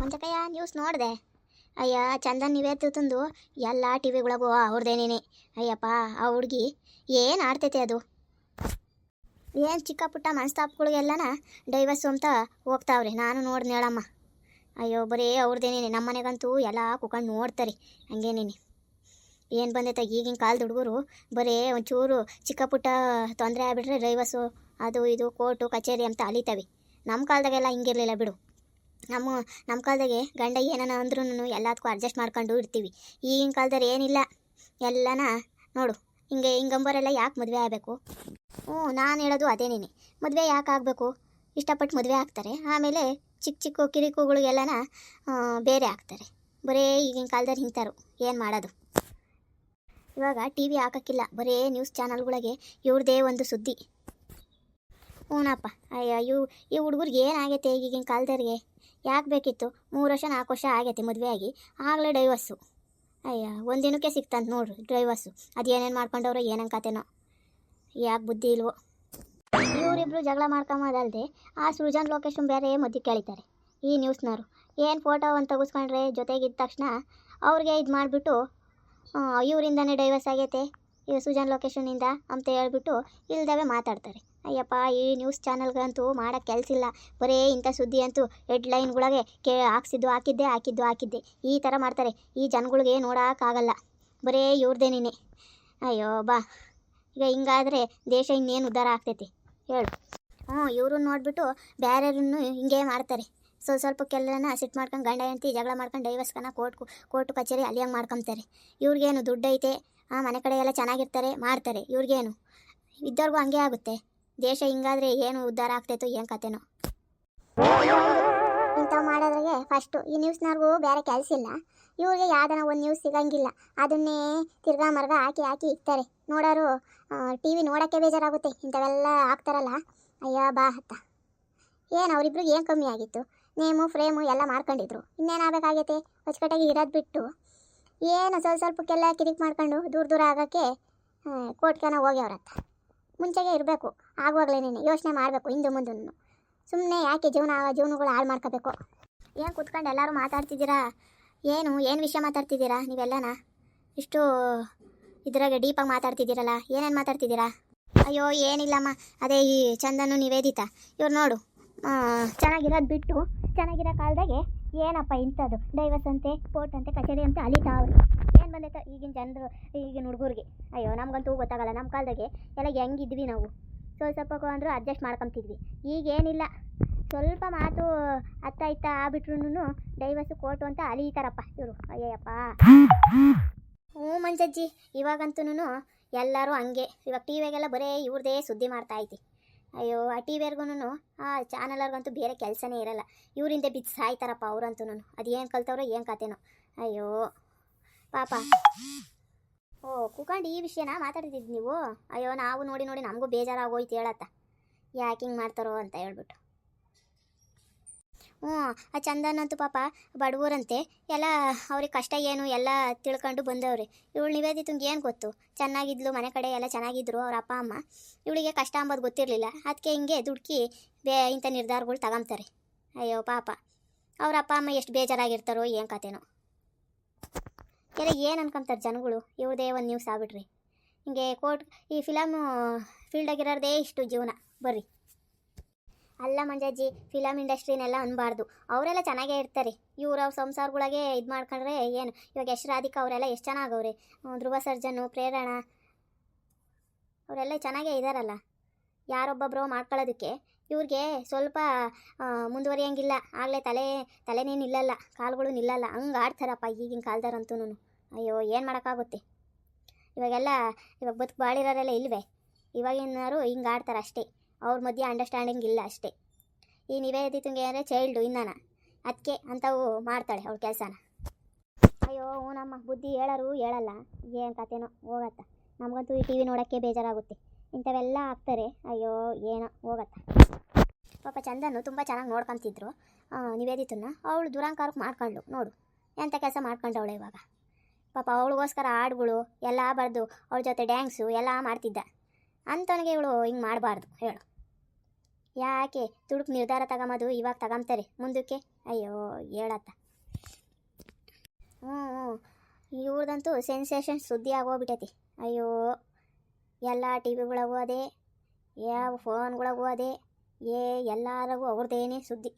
ಮುಂಚಕಯ್ಯ news ನೋಡಿದೆ. ಅಯ್ಯ, ಚಂದನ್ ನಿವೇತು ತಂದು ಎಲ್ಲ ಟಿ ವಿಗಳಿಗೂ ಅವ್ರದ್ದೇನೇನೆ ಅಯ್ಯಪ್ಪ, ಆ ಹುಡುಗಿ ಏನು ಆಡ್ತೈತೆ ಅದು? ಏನು ಚಿಕ್ಕ ಪುಟ್ಟ ಮನಸ್ತಾಪಗಳಿಗೆಲ್ಲನ ಡೈವರ್ಸು ಅಂತ ಹೋಗ್ತಾವ್ರಿ. ನಾನು ನೋಡ್ದೆ ಹೇಳಮ್ಮ. ಅಯ್ಯೋ, ಬರೀ ಅವ್ರದ್ದೇನೇನೆ ನಮ್ಮ ಮನೆಗಂತೂ ಎಲ್ಲ ಕುಕೊಂಡು ನೋಡ್ತಾರೆ. ಹಂಗೇನೇನೆ ಏನು ಬಂದೈತೆ ಈಗಿನ ಕಾಲದ ಹುಡುಗರು? ಬರೀ ಒಂಚೂರು ಚಿಕ್ಕ ಪುಟ್ಟ ತೊಂದರೆ ಆಗಿಬಿಟ್ರೆ ಡ್ರೈವರ್ಸು ಅದು ಇದು ಕೋರ್ಟು ಕಚೇರಿ ಅಂತ ಅಲಿತವೆ. ನಮ್ಮ ಕಾಲದಾಗೆಲ್ಲ ಹಿಂಗಿರಲಿಲ್ಲ ಬಿಡು. ನಮ್ಮ ನಮ್ಮ ಕಾಲದಾಗೆ ಗಂಡ ಏನನ ಅಂದ್ರೂ ಎಲ್ಲದಕ್ಕೂ ಅಡ್ಜಸ್ಟ್ ಮಾಡ್ಕೊಂಡು ಇರ್ತೀವಿ ಈಗಿನ ಕಾಲದಲ್ಲಿ ಏನಿಲ್ಲ, ಎಲ್ಲನ ನೋಡು, ಹಿಂಗೆ ಹಿಂಗಂಬರೆಲ್ಲ ಯಾಕೆ ಮದುವೆ ಆಗಬೇಕು? ಹ್ಞೂ, ನಾನು ಹೇಳೋದು ಅದೇನೇನೆ ಮದುವೆ ಯಾಕೆ ಆಗಬೇಕು? ಇಷ್ಟಪಟ್ಟು ಮದುವೆ ಆಗ್ತಾರೆ, ಆಮೇಲೆ ಚಿಕ್ಕ ಚಿಕ್ಕ ಕಿರಿಕುಗಳಿಗೆಲ್ಲನ ಬೇರೆ ಆಗ್ತಾರೆ. ಬರೀ ಈಗಿನ ಕಾಲದಲ್ಲಿ ಹಿಂತಾರು, ಏನು ಮಾಡೋದು? ಇವಾಗ ಟಿ ವಿ ಹಾಕೋಕ್ಕಿಲ್ಲ, ಬರೀ ನ್ಯೂಸ್ ಚಾನಲ್ಗಳಿಗೆ ಇವ್ರದೇ ಒಂದು ಸುದ್ದಿ. ಹ್ಞೂನಪ್ಪ ಅಯ್ಯೋ, ಇವು, ಈ ಹುಡುಗರಿಗೆ ಏನಾಗೈತೆ ಈಗಿನ ಕಾಲದವ್ರಿಗೆ? ಯಾಕೆ ಬೇಕಿತ್ತು? ಮೂರು ವರ್ಷ, ನಾಲ್ಕು ವರ್ಷ ಆಗೈತೆ ಮದುವೆ ಆಗಿ ಆಗಲೇ ಡೈವರ್ಸು ಅಯ್ಯ ಒಂದಿನಕ್ಕೆ ಸಿಕ್ತಂತ ನೋಡ್ರಿ ಡ್ರೈವರ್ಸು ಅದು ಏನೇನು ಮಾಡ್ಕೊಂಡವ್ರೋ ಏನಂಗೆ ಕತೆನೋ. ಯಾಕೆ ಬುದ್ಧಿ ಇಲ್ವೋ. ಇವರಿಬ್ರು ಜಗಳ ಮಾಡ್ಕೊಂಬೋದಲ್ದೆ, ಆ ಸೃಜನ್ ಲೊಕೇಶನ್ ಬೇರೆ ಮದ್ದಿಗೆ ಕೇಳಿತಾರೆ ಈ ನ್ಯೂಸ್ನವರು ಏನು ಫೋಟೋ ಒಂದು ತೆಗೆಸ್ಕೊಂಡ್ರೆ ಜೊತೆಗಿದ್ದ ತಕ್ಷಣ ಅವ್ರಿಗೆ ಇದು ಮಾಡಿಬಿಟ್ಟು ಇವರಿಂದನೇ ಡೈವರ್ಸ್ ಆಗೈತೆ. ಈ ಸುಜಾನ್ ಲೊಕೇಶನಿಂದ ಅಂತ ಹೇಳ್ಬಿಟ್ಟು ಇಲ್ದವೆ ಮಾತಾಡ್ತಾರೆ. ಅಯ್ಯಪ್ಪ, ಈ ನ್ಯೂಸ್ ಚಾನಲ್ಗಂತೂ ಮಾಡೋ ಕೆಲಸ ಇಲ್ಲ. ಬರೇ ಇಂಥ ಸುದ್ದಿ ಅಂತೂ ಹೆಡ್ಲೈನ್ಗಳಿಗೆ ಕೇ, ಹಾಕ್ಸಿದ್ದು, ಹಾಕಿದ್ದೆ, ಹಾಕಿದ್ದು, ಹಾಕಿದ್ದೆ. ಈ ಥರ ಮಾಡ್ತಾರೆ. ಈ ಜನಗಳಿಗೆ ನೋಡೋಕ್ಕಾಗಲ್ಲ ಬರೇ ಇವ್ರದೇನೇ ಅಯ್ಯೋ, ಬಾ. ಈಗ ಹಿಂಗಾದರೆ ದೇಶ ಇನ್ನೇನು ಉದ್ಧಾರ ಆಗ್ತೈತಿ? ಹೇಳು. ಹ್ಞೂ ಇವರು ನೋಡಿಬಿಟ್ಟು ಬೇರೆಯವ್ರನ್ನು ಹಿಂಗೆ ಮಾಡ್ತಾರೆ. ಸೊ ಸ್ವಲ್ಪಕ್ಕೆಲ್ಲನ ಸಿಟ್ಟು ಮಾಡ್ಕೊಂಡು ಗಂಡ ಹೆಂಡ್ತಿ ಜಗಳ ಮಾಡ್ಕೊಂಡು ಡೈವರ್ಸ್ಕನ ಕೋರ್ಟ್ ಕೋರ್ಟ್ ಕಚೇರಿ ಅಲ್ಲಿ ಹಂಗೆ ಮಾಡ್ಕೊಂತಾರೆ. ಇವ್ರಿಗೇನು ದುಡ್ಡೈತೆ ಐತೆ ಆ ಮನೆ ಕಡೆ ಎಲ್ಲ ಚೆನ್ನಾಗಿರ್ತಾರೆ, ಮಾಡ್ತಾರೆ. ಇವ್ರಿಗೇನು? ಇದ್ದವ್ರಿಗೂ ಹಂಗೆ ಆಗುತ್ತೆ. ದೇಶ ಹಿಂಗಾದ್ರೆ ಏನು ಉದ್ಧಾರ ಆಗ್ತೈತೋ ಏನು ಕತೆನೋ. ಇಂಥವು ಮಾಡೋದ್ರಿಗೆ ಫಸ್ಟು ಈ ನ್ಯೂಸ್ನವ್ರಿಗೂ ಬೇರೆ ಕೆಲಸ ಇಲ್ಲ. ಇವ್ರಿಗೆ ಯಾವ್ದನ ಒಂದು ನ್ಯೂಸ್ ಸಿಗಂಗಿಲ್ಲ. ಅದನ್ನೇ ತಿರ್ಗಾ ಮರ್ಗ ಹಾಕಿ ಹಾಕಿ ಇಕ್ತಾರೆ. ನೋಡೋರು ಟಿ ವಿ ನೋಡೋಕ್ಕೆ ಬೇಜಾರಾಗುತ್ತೆ. ಇಂಥವೆಲ್ಲ ಹಾಕ್ತಾರಲ್ಲ. ಅಯ್ಯ, ಬಾ ಹತ್ತ ಏನು ಅವರಿಬ್ರಿಗೆ ಏನು ಕಮ್ಮಿ ಆಗಿತ್ತು? ನೇಮು ಫ್ರೇಮು ಎಲ್ಲ ಮಾಡ್ಕೊಂಡಿದ್ರು. ಇನ್ನೇನಾಗಬೇಕಾಗೈತೆ ಹೊಚ್ಕಟ್ಟಾಗಿ ಇರೋದು ಬಿಟ್ಟು. ಏನು ಸ್ವಲ್ಪ ಸ್ವಲ್ಪಕ್ಕೆಲ್ಲ ಕಿರಿಕ್ ಮಾಡ್ಕೊಂಡು ದೂರ ದೂರ ಆಗೋಕ್ಕೆ ಕೋರ್ಟ್ಗೆನ ಹೋಗ್ಯವ್ರತ್ತ. ಮುಂಚೆಗೆ ಇರಬೇಕು. ಆಗುವಾಗಲೇನೇನೆ ಯೋಚನೆ ಮಾಡಬೇಕು ಹಿಂದೆ ಮುಂದೆ ಸುಮ್ಮನೆ ಯಾಕೆ ಜೀವನ, ಜೀವನಗಳು ಹಾಳು ಮಾಡ್ಕೋಬೇಕು? ಏನು ಕೂತ್ಕೊಂಡು ಎಲ್ಲರೂ ಮಾತಾಡ್ತಿದ್ದೀರಾ? ಏನು ಏನು ವಿಷಯ ಮಾತಾಡ್ತಿದ್ದೀರಾ ನೀವೆಲ್ಲನ? ಇಷ್ಟು ಇದ್ರಾಗೆ ಡೀಪಾಗಿ ಮಾತಾಡ್ತಿದ್ದೀರಲ್ಲ, ಏನೇನು ಮಾತಾಡ್ತಿದ್ದೀರಾ? ಅಯ್ಯೋ, ಏನಿಲ್ಲಮ್ಮ, ಅದೇ ಈ ಚಂದನು ನಿವೇದಿತ. ಇವ್ರು ನೋಡು ಚೆನ್ನಾಗಿರೋದು ಬಿಟ್ಟು, ಚೆನ್ನಾಗಿರೋ ಕಾಲದಾಗೆ ಏನಪ್ಪ ಇಂಥದ್ದು? ಡೈವರ್ಸ್ ಅಂತೆ ಕೋರ್ಟ್ ಅಂತೆ, ಕಚೇರಿ ಅಂತ ಅಲಿತಾವ್ರಿ ಏನು ಬಂದೈತೆ ಈಗಿನ ಜನರು, ಈಗಿನ ಹುಡುಗರಿಗೆ? ಅಯ್ಯೋ, ನಮಗಂತೂ ಗೊತ್ತಾಗಲ್ಲ ನಮ್ಮ ಕಾಲದಾಗೆ ಎಲ್ಲ ಹೆಂಗಿದ್ವಿ ನಾವು. ಸ್ವಲ್ಪ ಸ್ವಲ್ಪ ಅಂದರೂ ಅಡ್ಜಸ್ಟ್ ಮಾಡ್ಕೊಂತಿದ್ವಿ. ಈಗೇನಿಲ್ಲ. ಸ್ವಲ್ಪ ಮಾತು ಅತ್ತ ಇತ್ತ ಆಗ್ಬಿಟ್ರು ಡೈವರ್ಸು ಕೋರ್ಟು ಅಂತ ಅಲಿತಾರಪ್ಪ ಇವರು. ಅಯ್ಯಯ್ಯಪ್ಪ. ಹ್ಞೂ ಮಂಜಜ್ಜಿ ಇವಾಗಂತೂ ಎಲ್ಲರೂ ಹಂಗೆ. ಇವಾಗ ಟಿ ವಿಗೆಲ್ಲ ಬರೀ ಇವ್ರದೇ ಸುದ್ದಿ ಮಾಡ್ತಾ ಐತಿ. ಅಯ್ಯೋ, ಆ ಟಿ ವಿಯರ್ಗೂನು ಆ ಚಾನಲರ್ಗಂತೂ ಬೇರೆ ಕೆಲಸನೇ ಇರಲ್ಲ. ಇವರಿಂದ ಬಿದ್ದು ಸಾಯ್ತಾರಪ್ಪ ಅವ್ರಂತೂ ಅದೇನು ಕಲ್ತವ್ರೋ ಏನು ಕತೆನೋ. ಅಯ್ಯೋ, ಪಾಪ. ಓ, ಕುಕಂಡು ಈ ವಿಷಯನ ಮಾತಾಡ್ತಿದ್ದು ನೀವು? ಅಯ್ಯೋ, ನಾವು ನೋಡಿ ನೋಡಿ ನಮಗೂ ಬೇಜಾರಾಗೋಯ್ತು ಹೇಳತ್ತ. ಯಾಕೆ ಹಿಂಗೆ ಮಾಡ್ತಾರೋ ಅಂತ ಹೇಳ್ಬಿಟ್ಟು. ಹ್ಞೂ, ಆ ಚಂದನಂತು ಪಾಪ ಬಡವರಂತೆ. ಎಲ್ಲ ಅವ್ರಿಗೆ ಕಷ್ಟ ಏನು ಎಲ್ಲ ತಿಳ್ಕೊಂಡು ಬಂದವ್ರಿ. ಇವಳು ನಿವೇದಿತಂಗೆ ಏನು ಗೊತ್ತು? ಚೆನ್ನಾಗಿದ್ಲು, ಮನೆ ಕಡೆ ಎಲ್ಲ ಚೆನ್ನಾಗಿದ್ರು ಅವ್ರ ಅಪ್ಪ, ಅಮ್ಮ. ಇವಳಿಗೆ ಕಷ್ಟ ಅಂಬೋದು ಗೊತ್ತಿರಲಿಲ್ಲ. ಅದಕ್ಕೆ ಹಿಂಗೆ ದುಡ್ಕಿ ಬೇ ಇಂಥ ನಿರ್ಧಾರಗಳು ತಗೊಂತಾರೆ ಅಯ್ಯೋ, ಪಾಪ. ಅವ್ರ ಅಪ್ಪ, ಅಮ್ಮ ಎಷ್ಟು ಬೇಜಾರಾಗಿರ್ತಾರೋ ಏನು ಕತೆನೋ. ಎಲ್ಲ ಏನು ಅನ್ಕೊಂತಾರೆ ಜನಗಳು? ಇವ್ರದೇ ಒಂದು ನ್ಯೂಸ್ ಆಗ್ಬಿಟ್ರಿ. ಹಿಂಗೆ ಕೋರ್ಟ್ ಈ ಫಿಲಮು ಫೀಲ್ಡಾಗಿರೋದೇ ಇಷ್ಟು ಜೀವನ. ಬರ್ರಿ. ಅಲ್ಲ ಮಂಜಾಜಿ ಫಿಲಮ್ ಇಂಡಸ್ಟ್ರಿನೆಲ್ಲ ಅನ್ಬಾರ್ದು. ಅವರೆಲ್ಲ ಚೆನ್ನಾಗೇ ಇರ್ತಾರೆ. ಇವ್ರ ಸಂಸಾರಗಳಾಗೆ ಇದು ಮಾಡ್ಕೊಂಡ್ರೆ ಏನು? ಇವಾಗ ಯಶ್ ರಾಧಿಕಾ ಅವರೆಲ್ಲ ಎಷ್ಟು ಚೆನ್ನಾಗವ್ರೆ? ಧ್ರುವ ಸರ್ಜನು ಪ್ರೇರಣ. ಅವರೆಲ್ಲ ಚೆನ್ನಾಗೇ ಇದ್ದಾರಲ್ಲ ಯಾರೊಬ್ಬೊಬ್ಬರು ಮಾಡ್ಕೊಳ್ಳೋದಕ್ಕೆ ಇವ್ರಿಗೆ ಸ್ವಲ್ಪ ಮುಂದುವರಿಯಂಗಿಲ್ಲ. ಆಗಲೇ ತಲೆ ತಲೆನೇ ನಿಲ್ಲಲ್ಲ. ಕಾಲುಗಳು ನಿಲ್ಲಲ್ಲ. ಹಂಗೆ ಆಡ್ತಾರಪ್ಪ ಈಗಿನ ಕಾಲದವ್ರಂತೂ ಅಯ್ಯೋ, ಏನು ಮಾಡೋಕ್ಕಾಗುತ್ತೆ? ಇವಾಗೆಲ್ಲ, ಇವಾಗ ಬದುಕು ಬಾಳಿರೋರೆಲ್ಲ ಇಲ್ವೇ? ಇವಾಗಿನವರು ಹಿಂಗೆ ಆಡ್ತಾರೆ ಅಷ್ಟೇ ಅವ್ರ ಮಧ್ಯೆ ಅಂಡರ್ಸ್ಟ್ಯಾಂಡಿಂಗ್ ಇಲ್ಲ ಅಷ್ಟೇ. ಈ ನಿವೇದಿತಂಗೆ ಅಂದರೆ ಚೈಲ್ಡು ಇನ್ನನ. ಅದಕ್ಕೆ ಅಂಥವು ಮಾಡ್ತಾಳೆ ಅವ್ಳ ಕೆಲಸನ. ಅಯ್ಯೋ ನಮ್ಮ ಬುದ್ಧಿ ಹೇಳರು ಹೇಳಲ್ಲ. ಏನು ಕತೆನೋ ಹೋಗತ್ತ. ನಮಗಂತೂ ಈ ಟಿ ವಿ ನೋಡೋಕ್ಕೆ ಬೇಜಾರಾಗುತ್ತೆ. ಇಂಥವೆಲ್ಲ ಆಗ್ತಾರೆ. ಅಯ್ಯೋ, ಏನೋ, ಹೋಗತ್ತ. ಪಾಪ ಚಂದನು ತುಂಬ ಚೆನ್ನಾಗಿ ನೋಡ್ಕೊತಿದ್ರು ನಿವೇದಿತನ್ನ. ಅವಳು ದುರಂಕಾರಕ್ಕೆ ಮಾಡ್ಕೊಂಡ್ಳು, ನೋಡು. ಎಂಥ ಕೆಲಸ ಮಾಡ್ಕೊಂಡವಳೆ ಇವಾಗ. ಪಾಪ ಅವಳಿಗೋಸ್ಕರ ಹಾಡುಗಳು ಎಲ್ಲ ಬರೆದು, ಅವಳ ಜೊತೆ ಡ್ಯಾನ್ಸು ಎಲ್ಲ ಮಾಡ್ತಿದ್ದ. ಅಂಥವನಿಗೆ ಇವಳು ಹಿಂಗೆ ಮಾಡಬಾರ್ದು, ಹೇಳು. ಯಾಕೆ ತುಡುಕ್ ನಿರ್ಧಾರ ತಗೊಂಬೋದು ಇವಾಗ ತಗೊಂತಾರೆ ಮುಂದಕ್ಕೆ? ಅಯ್ಯೋ, ಹೇಳತ್ತ. ಹ್ಞೂ ಹ್ಞೂ ಇವ್ರದಂತೂ ಸೆನ್ಸೇಷನ್ ಸುದ್ದಿ ಆಗೋಗ್ಬಿಟ್ಟೈತಿ ಅಯ್ಯೋ, ಎಲ್ಲ ಟಿ ವಿಗಳಗೂ ಅದೇ, ಯಾವ ಫೋನ್ಗಳಗೂ ಅದೇ, ಏ, ಎಲ್ಲರಿಗೂ ಅವ್ರದ್ದೇನೇ ಸುದ್ದಿ.